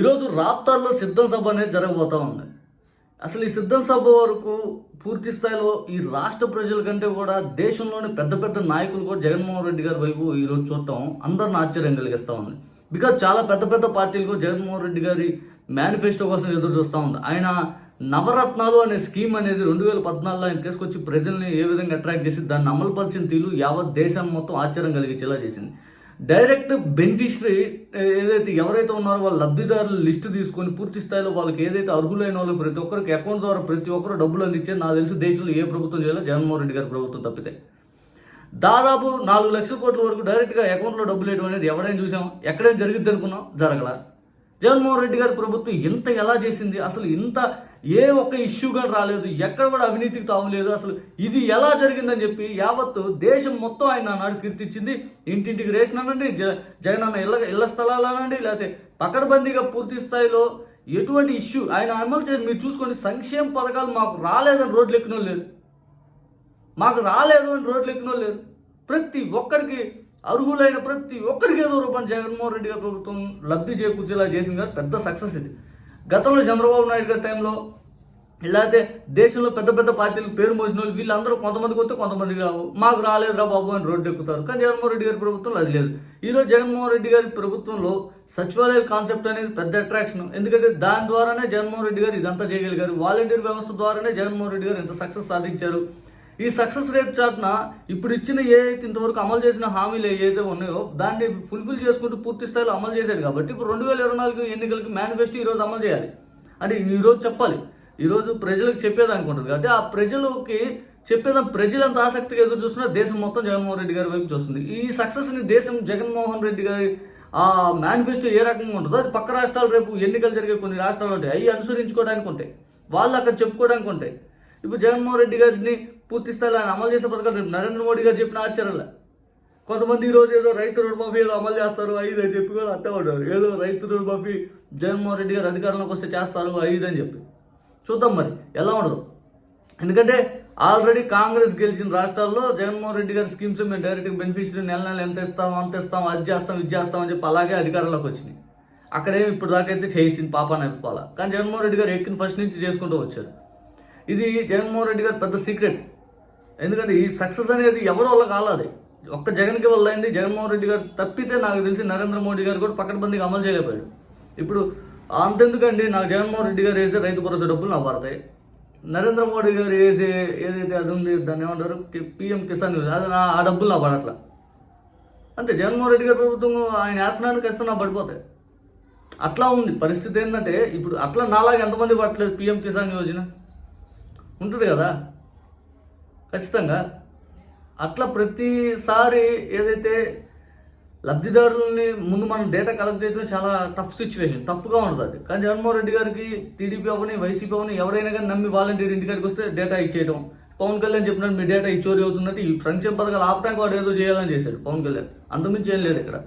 ఈరోజు రాప్తార్లో సిద్ధం సభ అనేది జరగబోతా ఉంది. అసలు ఈ సిద్ధం సభ వరకు పూర్తి స్థాయిలో ఈ రాష్ట్ర ప్రజల కంటే కూడా దేశంలోని పెద్ద పెద్ద నాయకులు కూడా జగన్మోహన్ రెడ్డి గారి వైపు ఈరోజు చూడటం అందరిని ఆశ్చర్యం కలిగిస్తూ ఉంది. బికాజ్ చాలా పెద్ద పెద్ద పార్టీలకు జగన్మోహన్ రెడ్డి గారి మేనిఫెస్టో కోసం ఎదురు చూస్తూ ఉంది. ఆయన నవరత్నాలు అనే స్కీమ్ అనేది రెండు వేల పద్నాలుగులో ఆయన తీసుకొచ్చి ప్రజల్ని ఏ విధంగా అట్రాక్ట్ చేసి దాన్ని అమలు పరిచిన తీరు యావత్ దేశాన్ని మొత్తం ఆశ్చర్యం కలిగించేలా చేసింది. డైరెక్ట్ బెనిఫిషరీ ఏదైతే ఎవరైతే ఉన్నారో వాళ్ళ లబ్ధిదారుల లిస్టు తీసుకొని పూర్తి స్థాయిలో వాళ్ళకి ఏదైతే అర్హులైన వాళ్ళు ప్రతి ఒక్కరికి అకౌంట్ ద్వారా ప్రతి ఒక్కరు డబ్బులు అందించే నాకు తెలిసి దేశంలో ఏ ప్రభుత్వం చేయాలో జగన్మోహన్ రెడ్డి గారి ప్రభుత్వం తప్పితే. దాదాపు నాలుగు లక్షల కోట్ల వరకు డైరెక్ట్గా అకౌంట్లో డబ్బులు వేయడం అనేది ఎవడైనా చూసాం ఎక్కడైనా జరిగిద్ది అనుకున్నాం జరగల. జగన్మోహన్ రెడ్డి గారి ప్రభుత్వం ఇంత ఎలా చేసింది? అసలు ఇంత ఏ ఒక్క ఇష్యూ కూడా రాలేదు ఎక్కడ కూడా అవినీతికి తావులేదు అసలు ఇది ఎలా జరిగిందని చెప్పి యావత్తు దేశం మొత్తం ఆయన నాడు కీర్తించింది ఇంటింటికి రేషన్ అనండి జ జగన్ అన్న ఇళ్ళ ఇళ్ళ స్థలాలు అనండి లేకపోతే పకడ్బందీగా పూర్తి స్థాయిలో ఎటువంటి ఇష్యూ ఆయన అమలు చేసి మీరు చూసుకోండి సంక్షేమ పథకాలు మాకు రాలేదని రోడ్లు ఎక్కిన లేరు. మాకు రాలేదు అని రోడ్లు ఎక్కిన లేరు. ప్రతి ఒక్కరికి అర్హులైన ప్రతి ఒక్కరికి ఏదో రూపాయలు జగన్మోహన్ రెడ్డి గారి ప్రభుత్వం లబ్ధి చేకూర్చేలా చేసింది. కాబట్టి పెద్ద సక్సెస్ ఇది. గతంలో చంద్రబాబు నాయుడు గారి టైంలో ఇలాగే దేశంలో పెద్ద పెద్ద పార్టీలు పేరు మోసిన వాళ్ళు వీళ్ళందరూ కొంతమందికి వస్తే కొంతమందికి రావు. మాకు రాలేదురా బాబు అని రోడ్డు ఎక్కుతారు. కానీ జగన్మోహన్ రెడ్డి గారి ప్రభుత్వంలో అది లేదు. ఈరోజు జగన్మోహన్ రెడ్డి గారి ప్రభుత్వంలో సచివాలయ కాన్సెప్ట్ అనేది పెద్ద అట్రాక్షన్ ఎందుకంటే దాని ద్వారానే జగన్మోహన్ రెడ్డి గారు ఇదంతా చేయగలిగారు. వాలంటీర్ వ్యవస్థ ద్వారానే జగన్మోహన్ రెడ్డి గారు ఇంత సక్సెస్ సాధించారు. ఈ సక్సెస్ రేట్ చాటున ఇప్పుడు ఇచ్చిన ఏ అయితే ఇంతవరకు అమలు చేసిన హామీలు ఏదైతే ఉన్నాయో దాన్ని ఫుల్ఫిల్ చేసుకుంటూ పూర్తి స్థాయిలో అమలు చేశారు కాబట్టి ఇప్పుడు రెండు వేల ఇరవై నాలుగు ఎన్నికలకి మేనిఫెస్టో ఈరోజు అమలు చేయాలి. అంటే ఈరోజు చెప్పాలి. ఈరోజు ప్రజలకు చెప్పేదానికి ఉంటుంది కాబట్టి ఆ ప్రజలకి చెప్పేదాన్ని ప్రజలంత ఆసక్తిగా ఎదురు చూస్తున్నా దేశం మొత్తం జగన్మోహన్ రెడ్డి గారి వైపు చూస్తుంది. ఈ సక్సెస్ని దేశం జగన్మోహన్ రెడ్డి గారి ఆ మేనిఫెస్టో ఏ రకంగా ఉంటుందో అది పక్క రాష్ట్రాలు రేపు ఎన్నికలు జరిగే కొన్ని రాష్ట్రాలు ఉంటాయి. అవి అనుసరించుకోవడానికి ఉంటాయి. వాళ్ళు అక్కడ చెప్పుకోవడానికి ఉంటాయి. ఇప్పుడు జగన్మోహన్ రెడ్డి గారిని పూర్తి స్థాయిలో ఆయన అమలు చేసే పథకాలు రేపు నరేంద్ర మోడీ గారు చెప్పిన ఆశ్చర్యంలే. కొంతమంది ఈరోజు ఏదో రైతు రుణమాఫీ ఏదో అమలు చేస్తారు ఐదు అని చెప్పి కూడా అట్టే ఉంటారు. ఏదో రైతు రుణమాఫీ జగన్మోహన్ రెడ్డి గారు అధికారంలోకి వస్తే చేస్తారు ఐదు అని చెప్పి. చూద్దాం మరి ఎలా ఉండదు. ఎందుకంటే ఆల్రెడీ కాంగ్రెస్ గెలిచిన రాష్ట్రాల్లో జగన్మోహన్ రెడ్డి గారి స్కీమ్స్ మేము డైరెక్ట్గా బెనిఫిషియరీ నెల నెల ఎంత ఇస్తాం అంత ఇస్తాం అది చేస్తాం ఇది చేస్తాం అని చెప్పి అలాగే అధికారంలోకి వచ్చినాయి. అక్కడేమి ఇప్పుడు దాకా అయితే చేసింది పాప నెప్పాల కానీ జగన్మోహన్ రెడ్డి గారు ఎక్కిన ఫస్ట్ నుంచి చేసుకుంటూ వచ్చారు. ఇది జగన్మోహన్ రెడ్డి గారు పెద్ద సీక్రెట్ ఎందుకంటే ఈ సక్సెస్ అనేది ఎవరి వల్ల కాలేదు ఒక్క జగన్కి వల్ల అయింది జగన్మోహన్ రెడ్డి గారు తప్పితే నాకు తెలిసి నరేంద్ర మోడీ గారు కూడా పక్కన బందీకి అమలు చేయలేకపోయాడు. ఇప్పుడు అంతెందుకండి నాకు జగన్మోహన్ రెడ్డి గారు వేసే రైతు భరోసా డబ్బులు నాకు పడతాయి నరేంద్ర మోడీ గారు వేసే ఏదైతే అది ఉంది దాన్ని ఏమంటారు? పిఎం కిసాన్ అది నా ఆ డబ్బులు నా పడట్లా అంతే జగన్మోహన్ రెడ్డి గారి ప్రభుత్వం ఆయన వేస్తున్నానికి ఇస్తే నాకు పడిపోతాయి. అట్లా ఉంది పరిస్థితి ఏంటంటే ఇప్పుడు అట్లా నాలాగా ఎంతమంది పడట్లేదు పిఎం కిసాన్ యోజన? ఉంటుంది కదా? ఖచ్చితంగా. అట్లా ప్రతిసారి ఏదైతే లబ్ధిదారులని ముందు మనం డేటా కలెక్ట్ చేయడం చాలా టఫ్ సిచ్యువేషన్ టఫ్గా ఉంటుంది అది. కానీ జగన్మోహన్ రెడ్డి గారికి టీడీపీ అవని వైసీపీ అవని ఎవరైనా కానీ నమ్మి వాలంటీర్ ఇంటికాడికి వస్తే డేటా ఇచ్చేయడం పవన్ కళ్యాణ్ చెప్పినట్టు మీ డేటా ఇచ్చోరి అవుతున్నట్టు ఈ సంక్షేమ పథకాలు ఆపడానికి వాడు ఏదో చేయాలని చేశారు పవన్ కళ్యాణ్. అంతమించి ఏం లేదు ఇక్కడ.